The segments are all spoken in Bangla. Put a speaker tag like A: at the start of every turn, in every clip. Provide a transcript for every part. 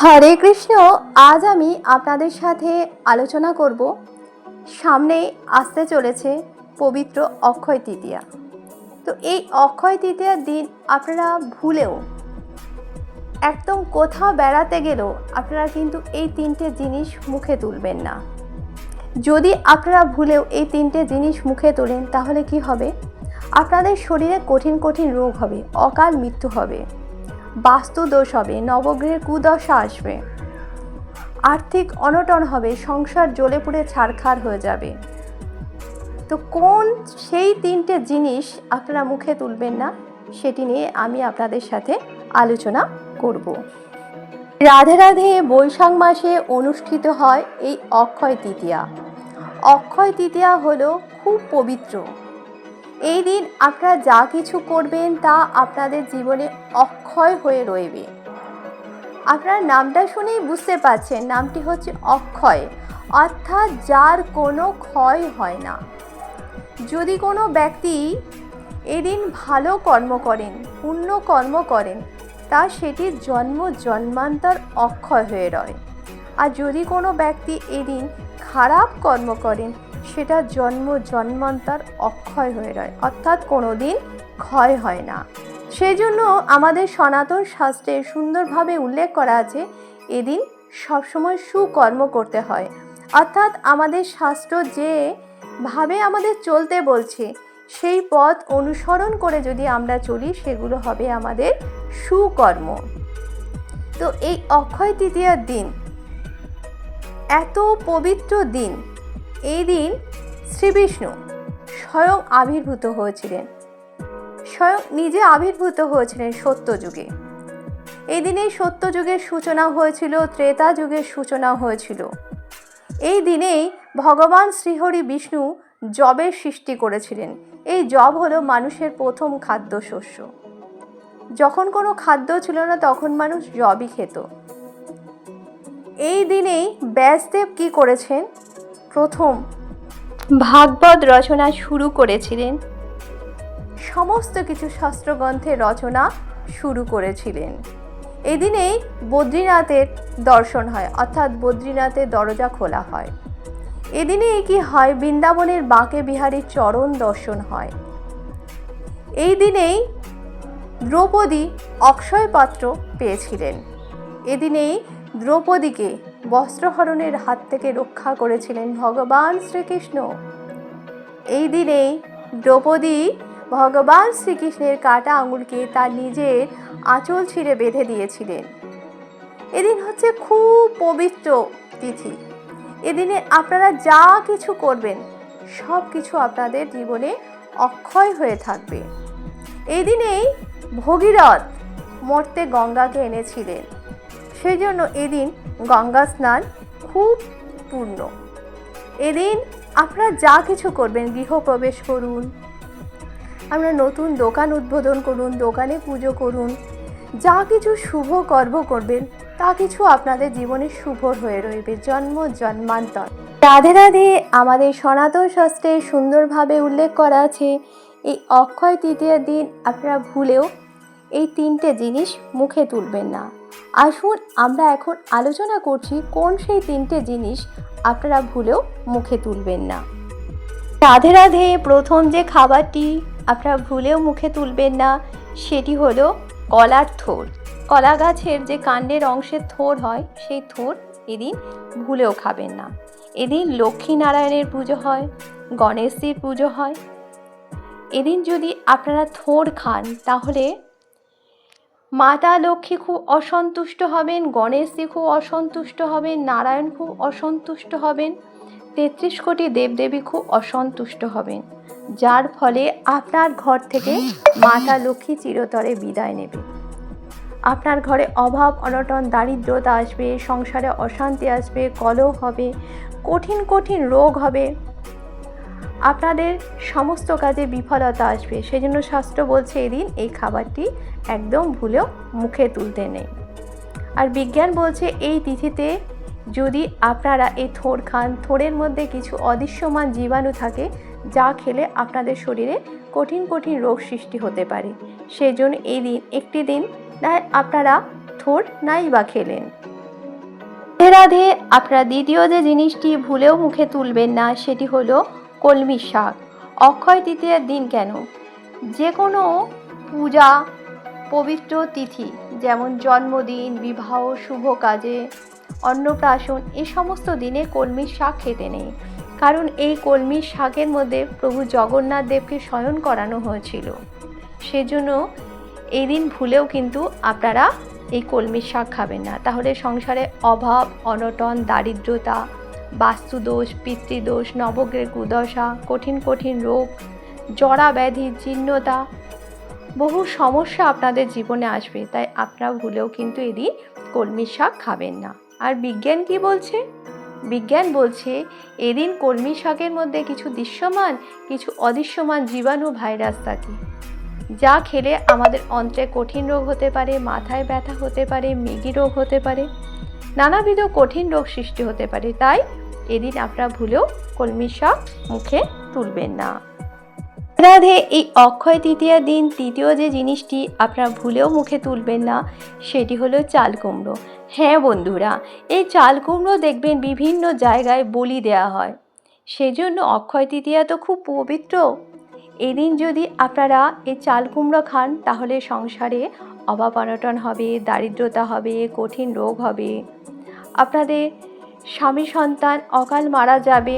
A: হরে কৃষ্ণ, আজ আমি আপনাদের সাথে আলোচনা করব। সামনে আসতে চলেছে পবিত্র অক্ষয় তৃতীয়া। তো এই অক্ষয় তৃতীয়ার দিন আপনারা ভুলেও, একদম কোথাও বেড়াতে গেলেও আপনারা কিন্তু এই তিনটে জিনিস মুখে তুলবেন না। যদি আপনারা ভুলেও এই তিনটে জিনিস মুখে তোলেন, তাহলে কি হবে? আপনাদের শরীরে কঠিন কঠিন রোগ হবে, অকাল মৃত্যু হবে। বাস্তু দোষ হবে, নবগ্রহের কুদশা আসবে। আর্থিক অনটন হবে, সংসার জ্বলে পুড়ে ছাড়খার হয়ে যাবে। তো কোন সেই তিনটে জিনিস আপনারা মুখে তুলবেন না, সেটি নিয়ে আমি আপনাদের সাথে আলোচনা করব। রাধে রাধে, বৈশাখ মাসে অনুষ্ঠিত হয় এই অক্ষয় তৃতীয়া। অক্ষয় তৃতীয়া হলো খুব পবিত্র। এই দিন আপনারা যা কিছু করবেন তা আপনাদের জীবনে অক্ষয় হয়ে রইবে। আপনার নামটা শুনেই বুঝতে পারছেন, নামটি হচ্ছে অক্ষয়, অর্থাৎ যার কোনো ক্ষয় হয় না। যদি কোনো ব্যক্তি এদিন ভালো কর্ম করেন, পুণ্য কর্ম করেন, তা সেটি জন্ম জন্মান্তর অক্ষয় হয়ে রয়। আর যদি কোনো ব্যক্তি এদিন খারাপ কর্ম করেন সেটা জন্ম জন্মান্তর অক্ষয় হয়ে রয়, অর্থাৎ কোনো দিন ক্ষয় হয় না। সেই জন্য আমাদের সনাতন শাস্ত্রে সুন্দরভাবে উল্লেখ করা আছে, এদিন সবসময় সুকর্ম করতে হয়। অর্থাৎ আমাদের শাস্ত্র যে ভাবে আমাদের চলতে বলছে, সেই পথ অনুসরণ করে যদি আমরা চলি, সেগুলো হবে আমাদের সুকর্ম। তো এই অক্ষয় তৃতীয়ার দিন, এত পবিত্র দিন এই দিন শ্রীবিষ্ণু স্বয়ং আবির্ভূত হয়েছিলেন। স্বয়ং নিজে আবির্ভূত হয়েছিলেন সত্যযুগে এই দিনেই সত্যযুগের সূচনা হয়েছিল, ত্রেতা যুগের সূচনা হয়েছিল। এই দিনেই ভগবান শ্রীহরি বিষ্ণু জবের সৃষ্টি করেছিলেন। এই জব হলো মানুষের প্রথম খাদ্যশস্য। যখন কোনো খাদ্য ছিল না, তখন মানুষ জবই খেত। এই দিনেই ব্যাসদেব কি করেছেন? প্রথম। ভাগবত রচনা শুরু করেছিলেন। সমস্ত কিছু শাস্ত্রগ্রন্থের রচনা শুরু করেছিলেন। এদিনেই বদ্রীনাথের দর্শন হয় অর্থাৎ বদ্রীনাথের দরজা খোলা হয়। এদিনেই কি হয় বৃন্দাবনের বাঁকে বিহারীর চরণ দর্শন হয়। এই দিনেই দ্রৌপদী অক্ষয় পাত্র পেয়েছিলেন। এদিনেই দ্রৌপদীকে বস্ত্রহরণের হাত থেকে রক্ষা করেছিলেন ভগবান শ্রীকৃষ্ণ। এই দিনেই দ্রৌপদী ভগবান শ্রীকৃষ্ণের কাটা আঙুলকে তার নিজের আঁচল ছিঁড়ে বেঁধে দিয়েছিলেন। এদিন হচ্ছে খুব পবিত্র তিথি। এদিনে আপনারা যা কিছু করবেন, সব কিছু আপনাদের জীবনে অক্ষয় হয়ে থাকবে। এই দিনেই ভগীরথ মর্তে গঙ্গাকে এনেছিলেন। সেই জন্য এদিন গঙ্গা স্নান খুব পূর্ণ। এদিন আপনারা যা কিছু করবেন, গৃহপ্রবেশ করুন, আমরা নতুন দোকান উদ্বোধন করুন, দোকানে পুজো করুন, যা কিছু শুভ কর্ম করবেন, তা কিছু আপনাদের জীবনে শুভ হয়ে রইবে, জন্ম জন্মান্তর। রাধে রাধে, আমাদের সনাতন শাস্ত্রে সুন্দরভাবে উল্লেখ করা আছে, এই অক্ষয় তৃতীয় দিন আপনারা ভুলেও এই তিনটে জিনিস মুখে তুলবেন না। আসুন আমরা এখন আলোচনা করছি কোন সেই তিনটে জিনিস আপনারা ভুলেও মুখে তুলবেন না। রাধে রাধে, প্রথম যে খাবারটি আপনারা ভুলেও মুখে তুলবেন না, সেটি হলো কলার থোর। কলা গাছের যে কাণ্ডের অংশের থোর হয়, সেই থোর এদিন ভুলেও খাবেন না। এদিন লক্ষ্মী নারায়ণের পুজো হয়, গণেশজির পুজো হয়। এদিন যদি আপনারা থোর খান, তাহলে মাতা লক্ষ্মী খুব অসন্তুষ্ট হবেন, গণেশজি খুব অসন্তুষ্ট হবেন, নারায়ণ খুব অসন্তুষ্ট হবেন, তেত্রিশ কোটি দেবদেবী খুব অসন্তুষ্ট হবেন। যার ফলে আপনার ঘর থেকে মাতা লক্ষ্মী চিরতরে বিদায় নেবে। আপনার ঘরে অভাব, অনটন, দারিদ্রতা আসবে, সংসারে অশান্তি আসবে, কলহ হবে, কঠিন কঠিন রোগ হবে। আপনাদের সমস্ত কাজে বিফলতা আসবে। সেই জন্য শাস্ত্র বলছে এদিন এই খাবারটি একদম ভুলেও মুখে তুলতে নেই। আর বিজ্ঞান বলছে এই তিথিতে যদি আপনারা এই থোড় খান থোড়ের মধ্যে কিছু অদৃশ্যমান জীবাণু থাকে, যা খেলে আপনাদের শরীরে কঠিন কঠিন রোগ সৃষ্টি হতে পারে। সেই জন্য এই দিন, একটি দিন না আপনারা থোড় নাই বা খেলেন। রাধে, আপনারা দ্বিতীয় যে জিনিসটি ভুলেও মুখে তুলবেন না, সেটি হলো কলমি শাক। অক্ষয় তৃতীয়ার দিন কেন? যে কোনো পূজা, পবিত্র তিথি, যেমন জন্মদিন, বিবাহ, শুভ কাজে, অন্নপ্রাশন এই সমস্ত দিনে কলমির শাক খেতে নেই। কারণ এই কলমির শাকের মধ্যে প্রভু জগন্নাথ দেবকে শয়ন করানো হয়েছিল। সেজন্য এই দিন ভুলেও কিন্তু আপনারা এই কলমির শাক খাবেন না। তাহলে সংসারে অভাব, অনটন, দারিদ্রতা বাস্তুদোষ, পিতৃদোষ, নবগ্রহের কুদশা, কঠিন কঠিন রোগ, জরা ব্যাধি, জীর্ণতা, বহু সমস্যা আপনাদের জীবনে আসবে। তাই আপনারা ভুলেও কিন্তু এদিন কলমির শাক খাবেন না। আর বিজ্ঞান কি বলছে? বিজ্ঞান বলছে, এদিন কলমি শাকের মধ্যে কিছু দৃশ্যমান, কিছু অদৃশ্যমান জীবাণু ভাইরাস থাকে, যা খেলে আমাদের অন্ত্রে কঠিন রোগ হতে পারে, মাথায় ব্যথা হতে পারে, মৃগি রোগ হতে পারে, নানাবিধ কঠিন রোগ সৃষ্টি হতে পারে। তাই এদিন আপনারা ভুলেও কলমি শাক মুখে তুলবেন না। রাধে, এই অক্ষয় তৃতীয়ার দিন তৃতীয় যে জিনিসটি আপনারা ভুলেও মুখে তুলবেন না, সেটি হলো চাল কুমড়ো। হ্যাঁ বন্ধুরা, এই চাল কুমড়ো দেখবেন বিভিন্ন জায়গায় বলি দেওয়া হয়। সেজন্য অক্ষয় তৃতীয়া তো খুব পবিত্র। এদিন যদি আপনারা এই চাল কুমড়ো খান, তাহলে সংসারে অভাব অনটন হবে, দারিদ্রতা হবে, কঠিন রোগ হবে। আপনাদের স্বামী সন্তান অকাল মারা যাবে।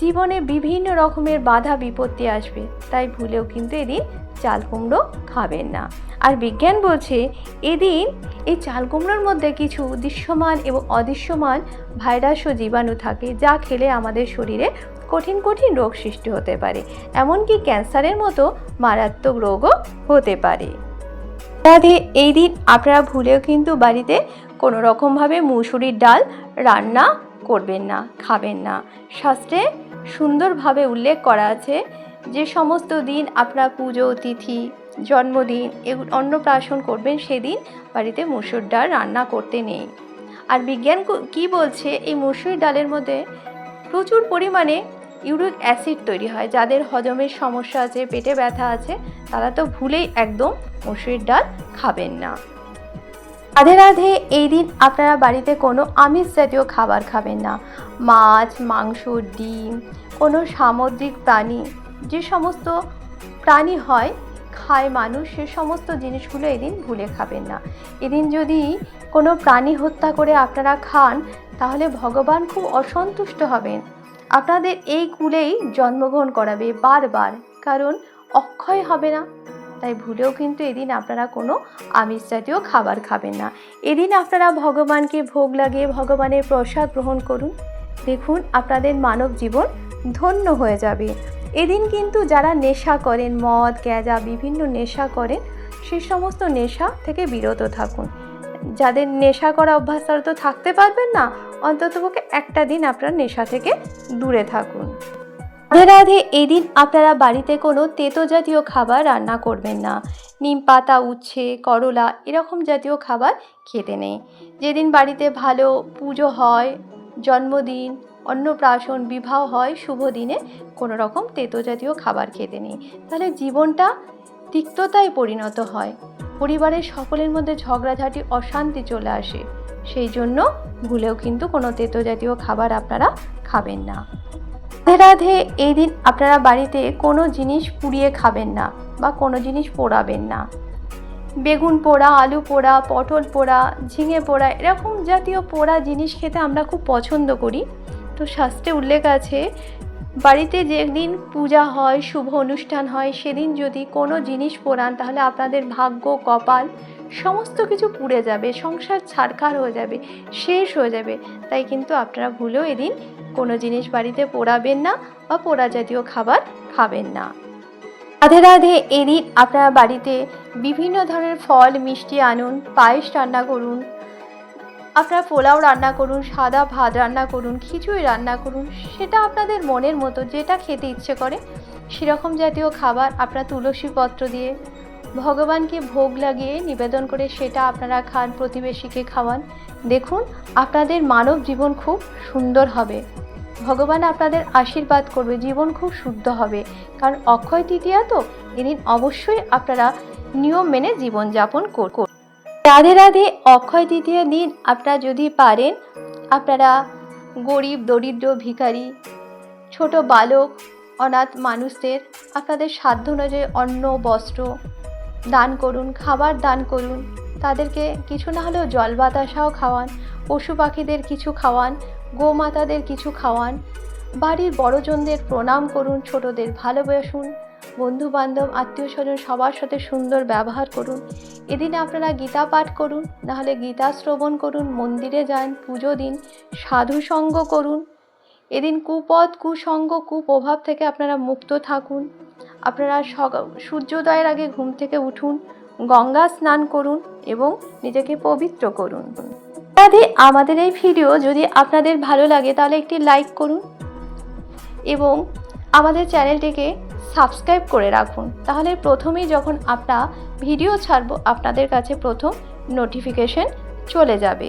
A: জীবনে বিভিন্ন রকমের বাধা বিপত্তি আসবে, তাই ভুলেও কিন্তু এদিন চাল কুমড়ো খাবেন না। আর বিজ্ঞান বলছে, এদিন এই চাল কুমড়োর মধ্যে কিছু দৃশ্যমান এবং অদৃশ্যমান ভাইরাস ও জীবাণু থাকে, যা খেলে আমাদের শরীরে কঠিন কঠিন রোগ সৃষ্টি হতে পারে, এমনকি ক্যান্সারের মতো মারাত্মক রোগও হতে পারে। রাধে এই দিন আপনারা ভুলেও কিন্তু বাড়িতে কোনো রকমভাবে মুসুরির ডাল রান্না করবেন না, খাবেন না। শাস্ত্রে সুন্দরভাবে উল্লেখ করা আছে যে সমস্ত দিন আপনার পুজো, তিথি, জন্মদিন এগুলো অন্নপ্রাশন করবেন, সেদিন বাড়িতে মুসুর ডাল রান্না করতে নেই। আর বিজ্ঞান কি বলছে, এই মুসুর ডালের মধ্যে প্রচুর পরিমাণে ইউরিক অ্যাসিড তৈরি হয়, যাদের হজমের সমস্যা আছে, পেটে ব্যথা আছে, তারা তো ভুলেই একদম মুসুরির ডাল খাবেন না। রাধে রাধে, এই দিন আপনারা বাড়িতে কোনো আমিষ জাতীয় খাবার খাবেন না। মাছ, মাংস, ডিম, কোনো সামুদ্রিক প্রাণী, যে সমস্ত প্রাণী হয়, খায় মানুষ, সে সমস্ত জিনিসগুলো এদিন ভুলে খাবেন না। এদিন যদি কোনো প্রাণী হত্যা করে আপনারা খান, তাহলে ভগবান খুব অসন্তুষ্ট হবেন। আপনাদের এই কুলেই জন্মগ্রহণ করাবে বারবার, কারণ অক্ষয় হবে না। তাই ভুলেও কিন্তু এদিন আপনারা কোনো আমিষ জাতীয় খাবার খাবেন না। এদিন আপনারা ভগবানকে ভোগ লাগিয়ে ভগবানের প্রসাদ গ্রহণ করুন। দেখুন আপনাদের মানব জীবন ধন্য হয়ে যাবে। এদিন কিন্তু যারা নেশা করেন, মদ, গ্যাজা, বিভিন্ন নেশা করেন, সে সমস্ত নেশা থেকে বিরত থাকুন। যাদের নেশা করা অভ্যাস তারা তো থাকতে পারবেন না, অন্ততপক্ষে একটা দিন আপনার নেশা থেকে দূরে থাকুন। রাধে রাধে এই দিন আপনারা বাড়িতে কোনো তেতো জাতীয় খাবার রান্না করবেন না। নিম পাতা, উচ্ছে, করলা এরকম জাতীয় খাবার খেতে নেই। যেদিন বাড়িতে ভালো পুজো হয়, জন্মদিন, অন্নপ্রাশন, বিবাহ হয়, শুভ দিনে কোনো রকম তেতো জাতীয় খাবার খেতে নেই। তাহলে জীবনটা তিক্ততায় পরিণত হয়। পরিবারের সকলের মধ্যে ঝগড়াঝাটি, অশান্তি চলে আসে। সেই জন্য ভুলেও কিন্তু কোনো তেতো জাতীয় খাবার আপনারা খাবেন না। রাধে এই দিন আপনারা বাড়িতে কোনো জিনিস পুড়িয়ে খাবেন না বা কোনো জিনিস পোড়াবেন না। বেগুন পোড়া, আলু পোড়া, পটল পোড়া, ঝিঙে পোড়া, এরকম জাতীয় পোড়া জিনিস খেতে আমরা খুব পছন্দ করি। তো শাস্ত্রে উল্লেখ আছে, বাড়িতে যেদিন পূজা হয়, শুভ অনুষ্ঠান হয়, সেদিন যদি কোনো জিনিস পোড়ান, তাহলে আপনাদের ভাগ্য, কপাল সমস্ত কিছু পুড়ে যাবে, সংসার ছাড়খাড় হয়ে যাবে, শেষ হয়ে যাবে। তাই কিন্তু আপনারা ভুলেও এদিন কোনো জিনিস বাড়িতে পোড়াবেন না বা পোড়া জাতীয় খাবার খাবেন না। রাধে রাধে, এদিন আপনারা বাড়িতে বিভিন্ন ধরনের ফল, মিষ্টি আনুন, পায়েস রান্না করুন, আপনারা পোলাও রান্না করুন, সাদা ভাত রান্না করুন, খিচুড়ি রান্না করুন, সেটা আপনাদের মনের মতো, যেটা খেতে ইচ্ছে করে, সেরকম জাতীয় খাবার, আপনারা তুলসী পত্র দিয়ে ভগবানকে ভোগ লাগিয়ে নিবেদন করে সেটা আপনারা খান, প্রতিবেশীকে খাওয়ান। দেখুন, আপনাদের মানব জীবন খুব সুন্দর হবে। ভগবান আপনাদের আশীর্বাদ করবে, জীবন খুব শুদ্ধ হবে। কারণ অক্ষয় তৃতীয়া তো, এদিন অবশ্যই আপনারা নিয়ম মেনে জীবনযাপন কর, কর- রাধে রাধে অক্ষয় তৃতীয় দিন আপনারা যদি পারেন, আপনারা গরিব, দরিদ্র, ভিখারি, ছোট বালক, অনাথ মানুষদের আপনাদের সাধ্য অনুযায়ী অন্ন, বস্ত্র দান করুন, খাবার দান করুন। তাদেরকে কিছু না হলেও জল বাতাসাও খাওয়ান, পশু পাখিদের কিছু খাওয়ান, গোমাতাদের কিছু খাওয়ান। বাড়ির বড়জনদের প্রণাম করুন, ছোটদের ভালোবাসুন। বন্ধু বান্ধব আত্মীয় স্বজন সবার সাথে সুন্দর ব্যবহার করুন। এদিন আপনারা গীতা পাঠ করুন, নাহলে গীতা শ্রবণ করুন, মন্দিরে যান, পুজো দিন, সাধু সঙ্গ করুন। এদিন কুপথ কুসঙ্গ, কুপ্রভাব থেকে আপনারা মুক্ত থাকুন। আপনারা সূর্যোদয়ের আগে ঘুম থেকে উঠুন, গঙ্গা স্নান করুন এবং নিজেকে পবিত্র করুন। ইত্যাদি আমাদের এই ভিডিও যদি আপনাদের ভালো লাগে তাহলে একটি লাইক করুন এবং আমাদের চ্যানেলটিকে সাবস্ক্রাইব করে রাখুন। তাহলে প্রথমেই যখন আমরা ভিডিও ছাড়বো, আপনাদের কাছে প্রথম নোটিফিকেশন চলে যাবে।